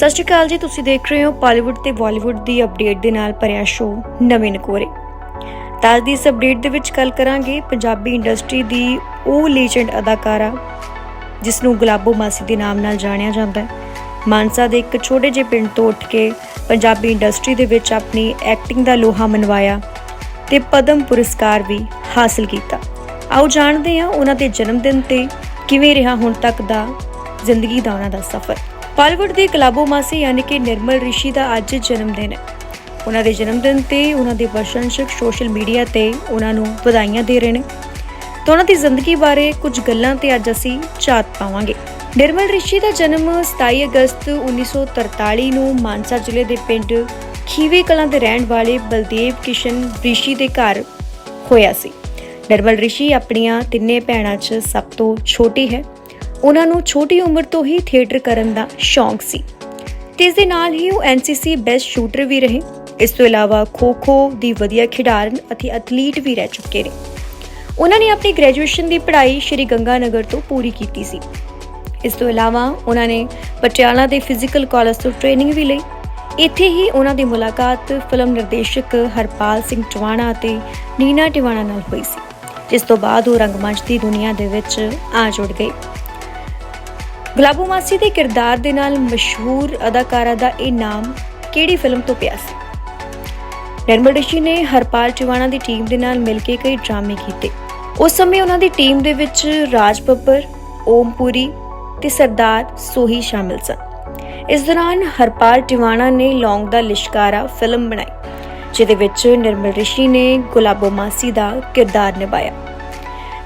ਸਤਿ ਸ਼੍ਰੀ ਅਕਾਲ ਜੀ, ਤੁਸੀਂ ਦੇਖ ਰਹੇ ਹੋ ਪਾਲੀਵੁੱਡ ਤੇ ਬਾਲੀਵੁੱਡ ਦੀ ਅਪਡੇਟ ਦੇ ਨਾਲ ਭਰਿਆ ਸ਼ੋਅ ਨਵੇਂ ਨਕੋਰੇ। ਤਾਂ ਦੀ ਇਸ ਅਪਡੇਟ ਦੇ ਵਿੱਚ ਗੱਲ ਕਰਾਂਗੇ ਪੰਜਾਬੀ ਇੰਡਸਟਰੀ ਦੀ ਉਹ ਲੀਜੈਂਡ ਅਦਾਕਾਰਾ ਜਿਸ ਨੂੰ ਗੁਲਾਬੋ ਮਾਸੀ ਦੇ ਨਾਮ ਨਾਲ ਜਾਣਿਆ ਜਾਂਦਾ ਹੈ। ਮਾਨਸਾ ਦੇ ਇੱਕ ਛੋਟੇ ਜਿਹੇ ਪਿੰਡ ਤੋਂ ਉੱਠ ਕੇ ਪੰਜਾਬੀ ਇੰਡਸਟਰੀ ਦੇ ਵਿੱਚ ਆਪਣੀ ਐਕਟਿੰਗ ਦਾ ਲੋਹਾ ਮਨਵਾਇਆ ਤੇ ਪਦਮ ਪੁਰਸਕਾਰ ਵੀ ਹਾਸਲ ਕੀਤਾ। ਆਓ ਜਾਣਦੇ ਹਾਂ ਉਹਨਾਂ ਦੇ ਜਨਮ ਦਿਨ ਤੇ ਕਿਵੇਂ ਰਿਹਾ ਹੁਣ ਤੱਕ ਦਾ ਜ਼ਿੰਦਗੀ ਦਾ ਉਹਨਾਂ ਦਾ ਸਫ਼ਰ। ਬਾਲੀਵੁੱਡ ਦੇ ਕਲਾਬੋ ਮਾਸੀ ਯਾਨੀ ਕਿ ਨਿਰਮਲ ਰਿਸ਼ੀ ਦਾ ਅੱਜ ਜਨਮ ਦਿਨ ਹੈ। ਉਹਨਾਂ ਦੇ ਜਨਮ ਦਿਨ ਤੇ ਉਹਨਾਂ ਦੇ ਪ੍ਰਸ਼ੰਸਕ ਸੋਸ਼ਲ ਮੀਡੀਆ ਤੇ ਉਹਨਾਂ ਨੂੰ ਵਧਾਈਆਂ ਦੇ ਰਹੇ ਨੇ। ਤਾਂ ਉਹਨਾਂ ਦੀ ਜ਼ਿੰਦਗੀ ਬਾਰੇ ਕੁਝ ਗੱਲਾਂ ਤੇ ਅੱਜ ਅਸੀਂ ਝਾਤ ਪਾਵਾਂਗੇ। ਨਿਰਮਲ ਰਿਸ਼ੀ ਦਾ ਜਨਮ 27 ਅਗਸਤ 1943 ਨੂੰ ਮਾਨਸਾ ਜ਼ਿਲ੍ਹੇ ਦੇ ਪਿੰਡ ਖੀਵੇ ਕਲਾਂ ਦੇ ਰਹਿਣ ਵਾਲੇ ਬਲਦੇਵ ਕਿਸ਼ਨ ਰਿਸ਼ੀ ਦੇ ਘਰ ਹੋਇਆ ਸੀ। ਨਿਰਮਲ ਰਿਸ਼ੀ ਆਪਣੀਆਂ ਤਿੰਨੇ ਭੈਣਾਂ 'ਚ ਸਭ ਤੋਂ ਛੋਟੀ ਹੈ। ਉਹਨਾਂ ਨੂੰ ਛੋਟੀ ਉਮਰ ਤੋਂ ਹੀ ਥੀਏਟਰ ਕਰਨ ਦਾ ਸ਼ੌਂਕ ਸੀ। ਤੇ ਇਸ ਦੇ ਨਾਲ ਹੀ ਉਹ ਐਨਸੀਸੀ ਬੈਸਟ ਸ਼ੂਟਰ ਵੀ ਰਹੇ। ਇਸ ਤੋਂ ਇਲਾਵਾ ਖੋ-ਖੋ ਦੀ ਵਧੀਆ ਖਿਡਾਰਨ ਅਤੇ ਐਥਲੀਟ ਵੀ ਰਹਿ ਚੁੱਕੇ ਨੇ। ਉਹਨਾਂ ਨੇ ਆਪਣੀ ਗ੍ਰੈਜੂਏਸ਼ਨ ਦੀ ਪੜ੍ਹਾਈ ਸ਼੍ਰੀ ਗੰਗਾਨਗਰ ਤੋਂ ਪੂਰੀ ਕੀਤੀ ਸੀ। ਇਸ ਤੋਂ ਇਲਾਵਾ ਉਹਨਾਂ ਨੇ ਪਟਿਆਲਾ ਦੇ ਫਿਜ਼ੀਕਲ ਕਾਲਜ ਤੋਂ ਟ੍ਰੇਨਿੰਗ ਵੀ ਲਈ। ਇੱਥੇ ਹੀ ਉਹਨਾਂ ਦੀ ਮੁਲਾਕਾਤ ਫਿਲਮ ਨਿਰਦੇਸ਼ਕ ਹਰਪਾਲ ਸਿੰਘ ਟਿਵਾਣਾ ਅਤੇ ਨੀਨਾ ਟਿਵਾਣਾ ਨਾਲ ਹੋਈ ਸੀ। ਜਿਸ ਤੋਂ ਬਾਅਦ ਉਹ ਰੰਗਮੰਚ ਦੀ ਦੁਨੀਆ ਦੇ ਵਿੱਚ ਆ ਜੁੜ ਗਏ। ਗੁਲਾਬੋ ਮਾਸੀ ਦੇ ਕਿਰਦਾਰ ਦੇ ਨਾਲ ਮਸ਼ਹੂਰ ਅਦਾਕਾਰਾ ਦਾ ਇਹ ਨਾਮ ਕਿਹੜੀ ਫਿਲਮ ਤੋਂ ਪਿਆ ਸੀ? ਨਿਰਮਲ ਰਿਸ਼ੀ ਨੇ ਹਰਪਾਲ ਟਿਵਾਣਾ ਦੀ ਟੀਮ ਦੇ ਨਾਲ ਮਿਲ ਕੇ ਕਈ ਡਰਾਮੇ ਕੀਤੇ। ਉਸ ਸਮੇਂ ਉਹਨਾਂ ਦੀ ਟੀਮ ਦੇ ਵਿੱਚ ਰਾਜ ਬੱਬਰ ਓਮਪੁਰੀ ਤੇ ਸਰਦਾਰ ਸੋਹੀ ਸ਼ਾਮਿਲ ਸਨ। ਇਸ ਦੌਰਾਨ ਹਰਪਾਲ ਟਿਵਾਣਾ ਨੇ ਲੌਂਗ ਦਾ ਲਿਸ਼ਕਾਰਾ ਫਿਲਮ ਬਣਾਈ, ਜਿਹਦੇ ਵਿੱਚ ਨਿਰਮਲ ਰਿਸ਼ੀ ਨੇ ਗੁਲਾਬੋ ਮਾਸੀ ਦਾ ਕਿਰਦਾਰ ਨਿਭਾਇਆ।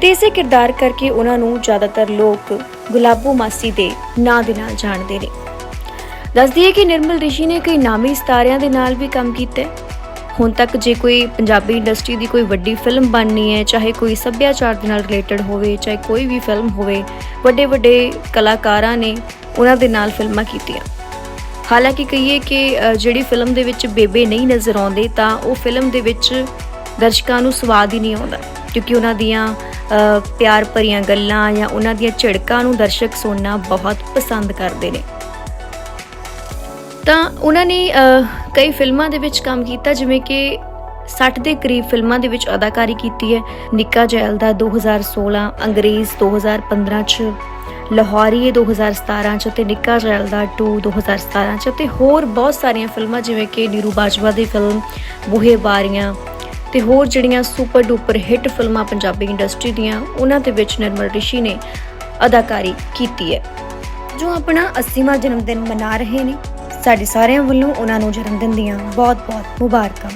ਤੇ ਇਸੇ ਕਿਰਦਾਰ ਕਰਕੇ ਉਹਨਾਂ ਨੂੰ ਜ਼ਿਆਦਾਤਰ ਲੋਕ ਗੁਲਾਬੋ ਮਾਸੀ ਦੇ ਨਾਂ ਦੇ ਨਾਲ ਜਾਣਦੇ ਨੇ। ਦੱਸਦੀ ਹੈ ਕਿ ਨਿਰਮਲ ਰਿਸ਼ੀ ਨੇ ਕਈ ਨਾਮੀ ਸਿਤਾਰਿਆਂ ਦੇ ਨਾਲ ਵੀ ਕੰਮ ਕੀਤਾ ਹੈ। ਹੁਣ ਤੱਕ ਜੇ ਕੋਈ ਪੰਜਾਬੀ ਇੰਡਸਟਰੀ ਦੀ ਕੋਈ ਵੱਡੀ ਫਿਲਮ ਬਣਨੀ ਹੈ, ਚਾਹੇ ਕੋਈ ਸੱਭਿਆਚਾਰ ਦੇ ਨਾਲ ਰਿਲੇਟਡ ਹੋਵੇ, ਚਾਹੇ ਕੋਈ ਵੀ ਫਿਲਮ ਹੋਵੇ ਵੱਡੇ ਵੱਡੇ ਕਲਾਕਾਰਾਂ ਨੇ ਉਹਨਾਂ ਦੇ ਨਾਲ ਫਿਲਮਾਂ ਕੀਤੀਆਂ। ਹਾਲਾਂਕਿ ਕਹੀਏ ਕਿ ਜਿਹੜੀ ਫਿਲਮ ਦੇ ਵਿੱਚ ਬੇਬੇ ਨਹੀਂ ਨਜ਼ਰ ਆਉਂਦੇ, ਤਾਂ ਉਹ ਫਿਲਮ ਦੇ ਵਿੱਚ ਦਰਸ਼ਕਾਂ ਨੂੰ ਸਵਾਦ ਹੀ ਨਹੀਂ ਆਉਂਦਾ, ਕਿਉਂਕਿ ਉਹਨਾਂ ਦੀਆਂ ਪਿਆਰ ਭਰੀਆਂ ਗੱਲਾਂ ਜਾਂ ਉਹਨਾਂ ਦੀਆਂ ਝਿੜਕਾਂ ਨੂੰ ਦਰਸ਼ਕ ਸੁਣਨਾ ਬਹੁਤ ਪਸੰਦ ਕਰਦੇ ਨੇ। ਤਾਂ ਉਹਨਾਂ ਨੇ ਕਈ ਫਿਲਮਾਂ ਦੇ ਵਿੱਚ ਕੰਮ ਕੀਤਾ, ਜਿਵੇਂ ਕਿ 60 ਦੇ ਕਰੀਬ ਫਿਲਮਾਂ ਦੇ ਵਿੱਚ ਅਦਾਕਾਰੀ ਕੀਤੀ ਹੈ। ਨਿੱਕਾ ਜੈਲ ਦਾ 2016 ਅੰਗਰੇਜ਼ 2015 ਚ ਲਾਹੌਰੀਏ 2017 ਚ ਤੇ ਨਿੱਕਾ ਜੈਲ ਦਾ 2 2017 ਚ ਤੇ ਹੋਰ ਬਹੁਤ ਸਾਰੀਆਂ ਫਿਲਮਾਂ, ਜਿਵੇਂ ਕਿ ਨੀਰੂ ਬਾਜਵਾ ਦੀ ਫਿਲਮ ਬੂਹੇ ਬਾਰੀਆਂ ਤੇ ਹੋਰ ਜਿਹੜੀਆਂ ਸੁਪਰ ਡੂਪਰ ਹਿੱਟ ਫਿਲਮਾਂ ਪੰਜਾਬੀ ਇੰਡਸਟਰੀ ਦੀਆਂ, ਉਹਨਾਂ ਦੇ ਵਿੱਚ ਨਿਰਮਲ ਰਿਸ਼ੀ ਨੇ ਅਦਾਕਾਰੀ ਕੀਤੀ ਹੈ। ਜੋ ਆਪਣਾ 80ਵਾਂ ਜਨਮ ਦਿਨ ਮਨਾ ਰਹੇ ਨੇ, ਸਾਡੇ ਸਾਰਿਆਂ ਵੱਲੋਂ ਉਹਨਾਂ ਨੂੰ ਜਨਮ ਦਿਨ ਦੀਆਂ ਬਹੁਤ-ਬਹੁਤ ਮੁਬਾਰਕਾਂ।